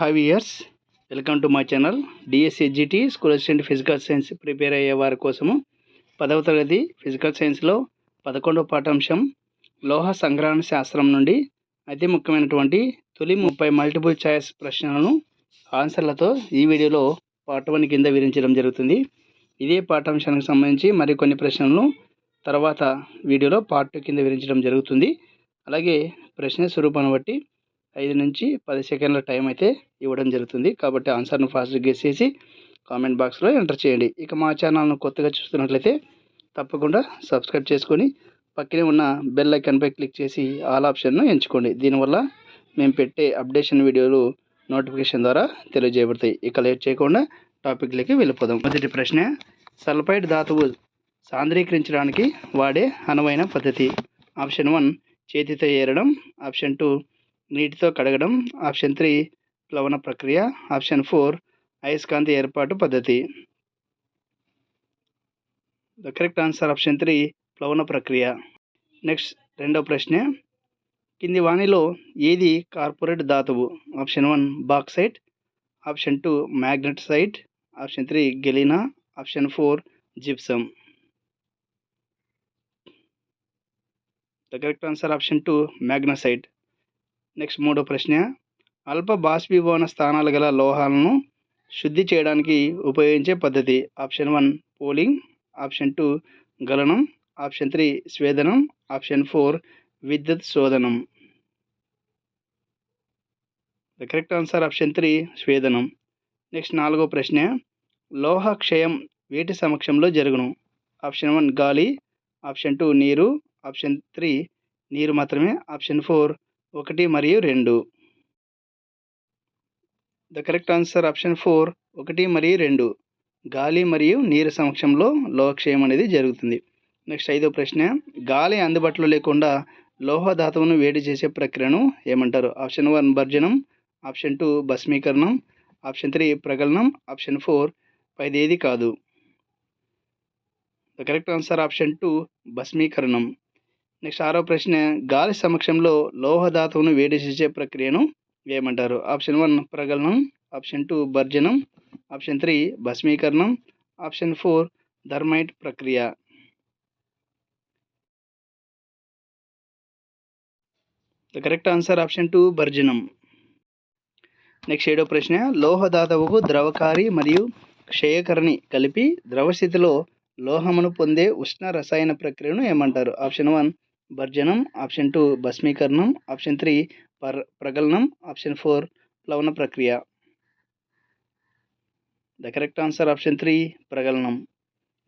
Hi viewers welcome to my channel DSC SGT school assistant physical science prepare అయ్యే వారి కోసము పదవ తరగతి ఫిజికల్ సైన్స్లో పదకొండవ పాఠాంశం లోహ సంగ్రహణ శాస్త్రం నుండి అతి ముఖ్యమైనటువంటి తొలి ముప్పై మల్టిపుల్ ఛాయిస్ ప్రశ్నలను ఆన్సర్లతో ఈ వీడియోలో పార్ట్ వన్ కింద వివరించడం జరుగుతుంది. ఇదే పాఠాంశానికి సంబంధించి మరికొన్ని ప్రశ్నలను తర్వాత వీడియోలో పార్ట్ టూ కింద వివరించడం జరుగుతుంది. అలాగే ప్రశ్న స్వరూపాన్ని బట్టి ఐదు నుంచి పది సెకండ్ల టైం అయితే ఇవ్వడం జరుగుతుంది. కాబట్టి ఆన్సర్ను ఫాస్ట్గా గెస్ చేసి కామెంట్ బాక్స్లో ఎంటర్ చేయండి. ఇక మా ఛానల్ను కొత్తగా చూస్తున్నట్లయితే తప్పకుండా సబ్స్క్రైబ్ చేసుకొని పక్కనే ఉన్న బెల్ ఐకాన్పై క్లిక్ చేసి ఆల్ ఆప్షన్ను ఎంచుకోండి. దీనివల్ల మేము పెట్టే అప్డేషన్ వీడియోలు నోటిఫికేషన్ ద్వారా తెలియజేయబడతాయి. ఇక లేట్ చేయకుండా టాపిక్లోకి వెళ్ళిపోదాం. మొదటి ప్రశ్న సల్ఫైడ్ ధాతువు సాంద్రీకరించడానికి వాడే అనువైన పద్ధతి? ఆప్షన్ వన్ చేతితో ఏరడం. ఆప్షన్ టూ నీటితో కడగడం ఆప్షన్ త్రీ ప్లవన ప్రక్రియ ఆప్షన్ ఫోర్ అయస్కాంతి ఏర్పాటు పద్ధతి. The correct answer option three ప్లవన ప్రక్రియ. నెక్స్ట్ రెండవ ప్రశ్న. కింది వాణిలో ఏది కార్పొరేట్ ధాతువు? Option one bauxite. Option two magnesite option three galena. Option four gypsum. The correct answer option two magnesite. Next మూడో ప్రశ్న. అల్ప బాష్పీభవన స్థానాలు గల లోహాలను శుద్ధి చేయడానికి ఉపయోగించే పద్ధతి. Option one poling. Option two గలనం. Option three స్వేదనం. ఆప్షన్ ఫోర్ విద్యుత్ శోధనం. The correct answer option three స్వేదనం. Next నాలుగో ప్రశ్న. లోహ క్షయం వేటి సమక్షంలో జరుగును? ఆప్షన్ వన్ గాలి. ఆప్షన్ టూ నీరు. ఆప్షన్ త్రీ నీరు మాత్రమే. ఆప్షన్ ఫోర్ ఒకటి మరియు రెండు. The correct answer option four ఒకటి మరియు రెండు. గాలి మరియు నీరు సమక్షంలో లోహక్షయం అనేది జరుగుతుంది. నెక్స్ట్ ఐదో ప్రశ్న గాలి అందుబాటులో లేకుండా లోహ ధాతువును వేడి చేసే ప్రక్రియను ఏమంటారు? ఆప్షన్ వన్ భర్జనం. ఆప్షన్ టూ భస్మీకరణం. ఆప్షన్ త్రీ ప్రగలనం. ఆప్షన్ ఫోర్ పైదేది కాదు. The correct answer option two భస్మీకరణం. Next ఆరో ప్రశ్న గాలి సమక్షంలో లోహ ధాతువును వేడి చేసే ప్రక్రియను ఏమంటారు? ఆప్షన్ వన్ ప్రగలనం ఆప్షన్ టూ భర్జనం. ఆప్షన్ త్రీ భస్మీకరణం. ఆప్షన్ ఫోర్ థర్మైట్ ప్రక్రియ. The correct answer option two భర్జనం. Next ఏడో ప్రశ్న లోహ ధాతువుకు ద్రవకారి మరియు క్షయకరణి కలిపి ద్రవ స్థితిలో లోహమును పొందే ఉష్ణ రసాయన ప్రక్రియను ఏమంటారు? ఆప్షన్ వన్ భర్జనం ఆప్షన్ టూ భస్మీకరణం ఆప్షన్ త్రీ పర్ ప్రగలనం ఆప్షన్ ఫోర్ ప్లవన ప్రక్రియ. The correct answer option three ప్రగలనం.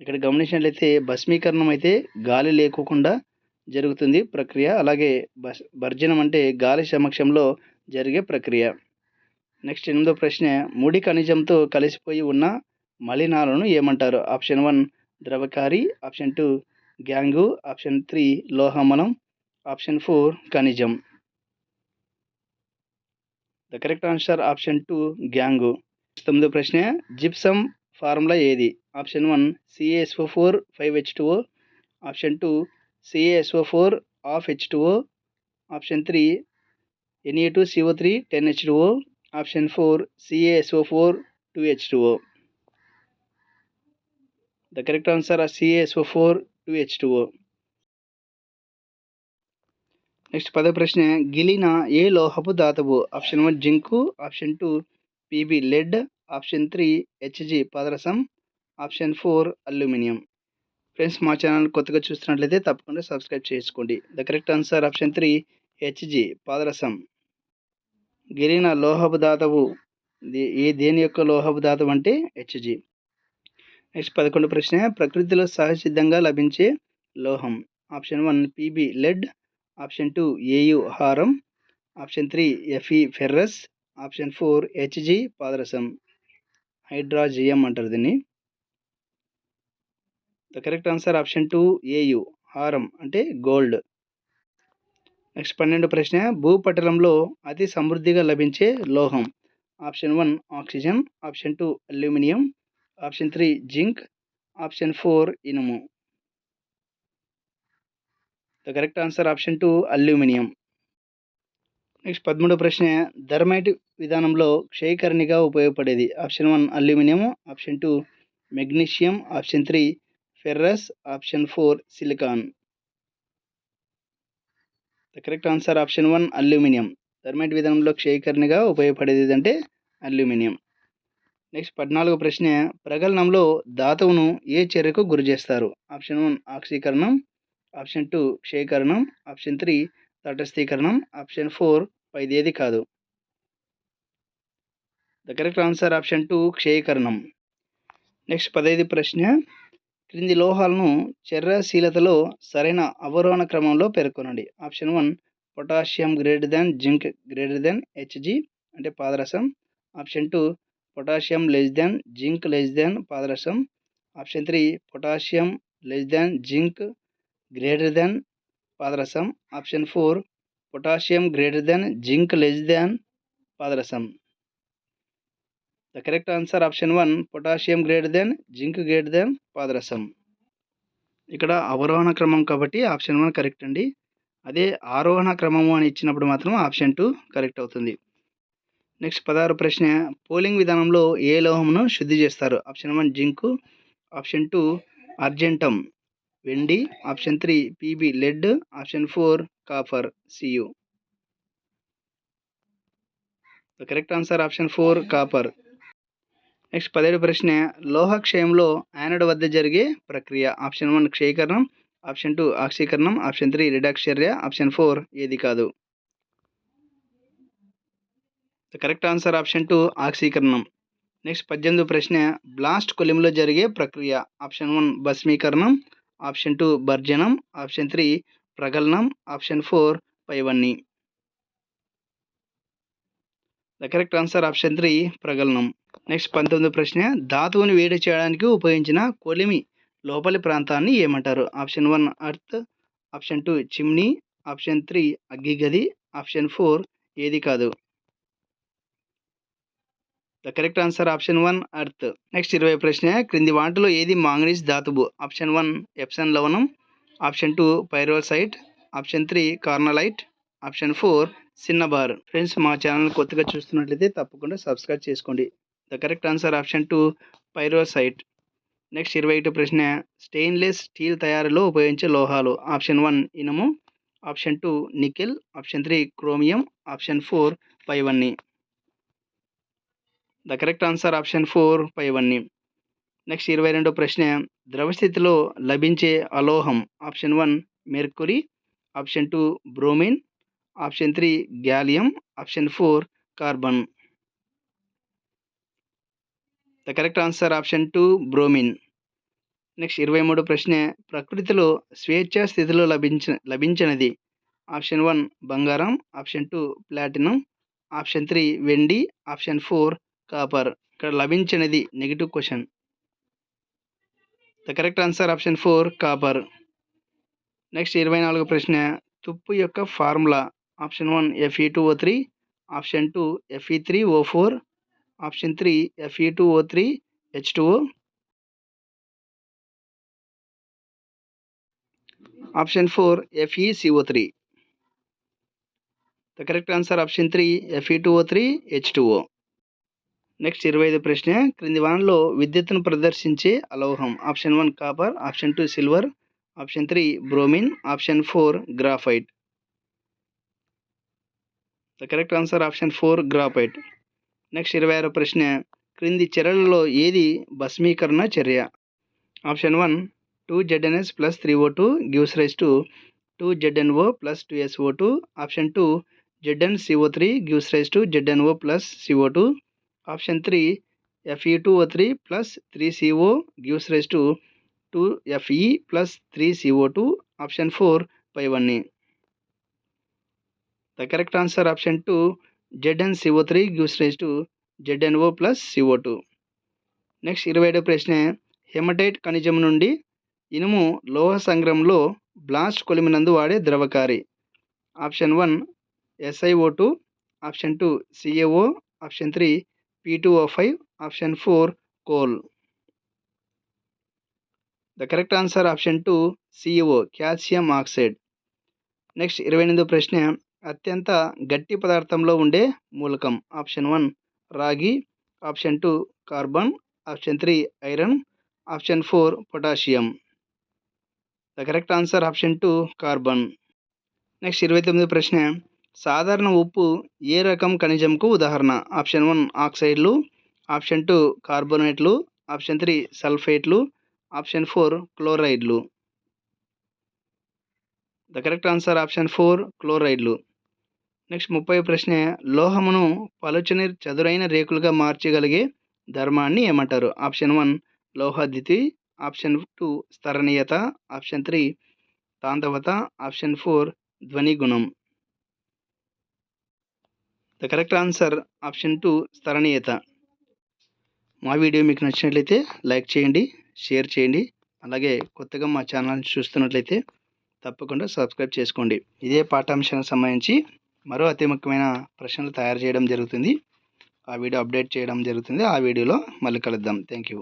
ఇక్కడ గమనించినట్లయితే భస్మీకరణం అయితే గాలి లేకోకుండా జరుగుతుంది ప్రక్రియ అలాగే బస్ భర్జనం అంటే గాలి సమక్షంలో జరిగే ప్రక్రియ. నెక్స్ట్ ఎనిమిదో ప్రశ్న ముడి ఖనిజంతో కలిసిపోయి ఉన్న మలినాలను ఏమంటారు? Option one ద్రవకారి option two gangue option three లోహమలం option four ఖనిజం. The correct answer option two gangue. తొమ్మిదో ప్రశ్న జిప్సమ్ ఫార్ములా ఏది? Option one C A S O four five H two option two C A S O four half H two option three N A two C O three ten H two option four C A S O four two H two the correct answer C A S O four two H two next పదో ప్రశ్న గిలిన ఏ లోహపు ధాతువు? Option one zinc. Option two P B lead option three H G పాదరసం. Option four aluminium friends మా channel కొత్తగా చూస్తున్నట్లయితే తప్పకుండా సబ్స్క్రైబ్ చేసుకోండి. The correct answer option three H G పాదరసం. గిరిన లోహపు ధాతువు. ఏ దేని యొక్క లోహపు ధాతువు అంటే హెచ్జి నెక్స్ట్ పదకొండు ప్రశ్న ప్రకృతిలో సహజసిద్ధంగా లభించే లోహం. Option one P B lead. Option two A U హారం. Option three F E ferrous. Option four H G పాదరసం. హైడ్రాజియం అంటారు దీన్ని. The correct answer option two A U హారం అంటే గోల్డ్. నెక్స్ట్ పన్నెండు ప్రశ్న భూపటలంలో అతి సమృద్ధిగా లభించే లోహం. Option one oxygen option two aluminium. Option three zinc. Option four ఇనుము. The correct answer option two aluminium. Next పదమూడో ప్రశ్న థర్మైట్ విధానంలో క్షయకరణిగా ఉపయోగపడేది. Option one aluminium option two magnesium. Option three ferrous. Option four silicon. The correct answer option one aluminium. Thermite విధానంలో క్షయకరణిగా ఉపయోగపడేది అంటే అల్యూమినియం. నెక్స్ట్ పద్నాలుగు ప్రశ్న ప్రగలనంలో ధాతువును ఏ చర్యకు గురి చేస్తారు? ఆప్షన్ వన్ ఆక్సీకరణం. ఆప్షన్ టూ క్షయకరణం. ఆప్షన్ త్రీ తటస్థీకరణం. ఆప్షన్ ఫోర్ పైదేది కాదు. The correct answer option two క్షయకరణం. Next పదహైదు ప్రశ్న క్రింది లోహాలను చర్యశీలతలో సరైన అవరోహణ క్రమంలో పేర్కొనండి. Option one potassium greater than zinc greater than H G అంటే పాదరసం. Option two potassium less than zinc less than పాదరసం. Option three potassium less than zinc greater than పాదరసం. Option four potassium greater than zinc less than పాదరసం. The correct answer option one potassium greater than zinc greater than పాదరసం. ఇక్కడ అవరోహణ క్రమం కాబట్టి option one correct అండి. అదే ఆరోహణ క్రమము అని ఇచ్చినప్పుడు మాత్రం ఆప్షన్ టూ కరెక్ట్ అవుతుంది. నెక్స్ట్ పదహారు ప్రశ్న. పోలింగ్ విధానంలో ఏ లోహమును శుద్ధి చేస్తారు? Option one zinc option two argentum వెండి option three P B lead option four copper C U the correct answer option four copper next పదిహేడు ప్రశ్న. లోహ క్షయంలో యానడ్ వద్ద జరిగే ప్రక్రియ. ఆప్షన్ వన్ క్షయీకరణం ఆప్షన్ టూ ఆక్సీకరణం ఆప్షన్ త్రీ రిడాక్స్ చర్య ఆప్షన్ ఫోర్ ఏది కాదు. The correct answer option two ఆక్సీకరణం. నెక్స్ట్ పద్దెనిమిది ప్రశ్న బ్లాస్ట్ కొలిమిలో జరిగే ప్రక్రియ. ఆప్షన్ వన్ భస్మీకరణం. ఆప్షన్ టూ భర్జనం. ఆప్షన్ త్రీ ప్రగలనం. Option four పైవన్ని. The correct answer option three ప్రగలనం. Next పంతొమ్మిది ప్రశ్న ధాతువుని వేడి చేయడానికి ఉపయోగించిన కొలిమి లోపలి ప్రాంతాన్ని ఏమంటారు? Option one earth option two chimney. Option three అగ్గిగది. Option four ఏది కాదు. The correct answer option one earth next ఇరవై ప్రశ్న. క్రింది వాటిలో ఏది మాంగనీస్ ధాతువు? ఆప్షన్ వన్ ఎప్సన్ లవణం. Option two పైరోసైట్ option three carnallite option four cinnabar friends మా ఛానల్ కొత్తగా చూస్తున్నట్లయితే తప్పకుండా సబ్స్క్రైబ్ చేసుకోండి. The correct answer option two పైరోసైట్ next ఇరవై ఒకటి ప్రశ్న. స్టెయిన్లెస్ స్టీల్ తయారీలో ఉపయోగించే లోహాలు. ఆప్షన్ వన్ ఇనుము. Option two nickel option three chromium option four పైవన్నీ. The correct answer option four పైవన్ని next ఇరవై రెండో ప్రశ్న ద్రవస్థితిలో లభించే అలోహం option one mercury option two bromine option three gallium option four carbon. The correct answer option two bromine. Next ఇరవై మూడు ప్రశ్న ప్రకృతిలో స్వేచ్ఛ స్థితిలో లభించ లభించినది ఆప్షన్ వన్ బంగారం option two platinum option three వెండి ఆప్షన్ ఫోర్ కాపర్. ఇక్కడ లభించినది negative question the correct answer option four copper. Next ఇరవై నాలుగు ప్రశ్న. తుప్పు యొక్క formula option one Fe two O three option two Fe three O four option three Fe two O three H two O option four F E C O three the correct answer option three F E two O three H two O next ఇరవై ఐదు ప్రశ్న. క్రింది వానలో విద్యుత్తును ప్రదర్శించే అలోహం. Option one copper option two silver option three bromine option four graphite. The correct answer option four graphite. Next ఇరవై ఆరో ప్రశ్న. క్రింది చర్యలలో ఏది భస్మీకరణ చర్య? Option one two ZnS plus three O two gives rise to two ZnO plus two SO two. Option two Z N C O three gives rise to Z N O plus C O two. Option three F E two O three plus three C O gives rise to two F E plus three C O two option four పైవన్నీ the correct answer option two Z N C O three gives rise to ZnO plus CO two next ఇరవై ఏడో ప్రశ్న haematite ఖనిజం నుండి ఇనుము లోహ సంగ్రహంలో blast కొలిమినందు వాడే ద్రవకారి. Option one S I O two option two C A O option three P two O five option four coal the correct answer option oxide C E O calcium oxide next ఇరవై ఎనిమిదో ప్రశ్న అత్యంత గట్టి పదార్థంలో ఉండే మూలకం option one రాగి. Option two carbon option three iron option four potassium the correct answer option two carbon next ఇరవై తొమ్మిది ప్రశ్న సాధారణ ఉప్పు ఏ రకం ఖనిజంకు ఉదాహరణ? ఆప్షన్ వన్ ఆక్సైడ్లు ఆప్షన్ టూ కార్బోనేట్లు ఆప్షన్ త్రీ సల్ఫేట్లు option four క్లోరైడ్లు. The correct answer option four క్లోరైడ్లు. Next ముప్పై ప్రశ్న లోహమును పలుచని చదురైన రేకులుగా మార్చగలిగే ధర్మాన్ని ఏమంటారు? ఆప్షన్ వన్ లోహదితి ఆప్షన్ టూ స్థరణీయత ఆప్షన్ త్రీ తాంతవత ఆప్షన్ ఫోర్ ధ్వని గుణం the correct answer option two స్థరణీయత మా వీడియో మీకు నచ్చినట్లయితే లైక్ చేయండి షేర్ చేయండి అలాగే కొత్తగా మా ఛానల్ని చూస్తున్నట్లయితే తప్పకుండా సబ్స్క్రైబ్ చేసుకోండి. ఇదే పాఠాంశానికి సంబంధించి మరో అతి ముఖ్యమైన ప్రశ్నలు తయారు చేయడం జరుగుతుంది. ఆ వీడియో అప్డేట్ చేయడం జరుగుతుంది. ఆ వీడియోలో మళ్ళీ కలుద్దాం. Thank you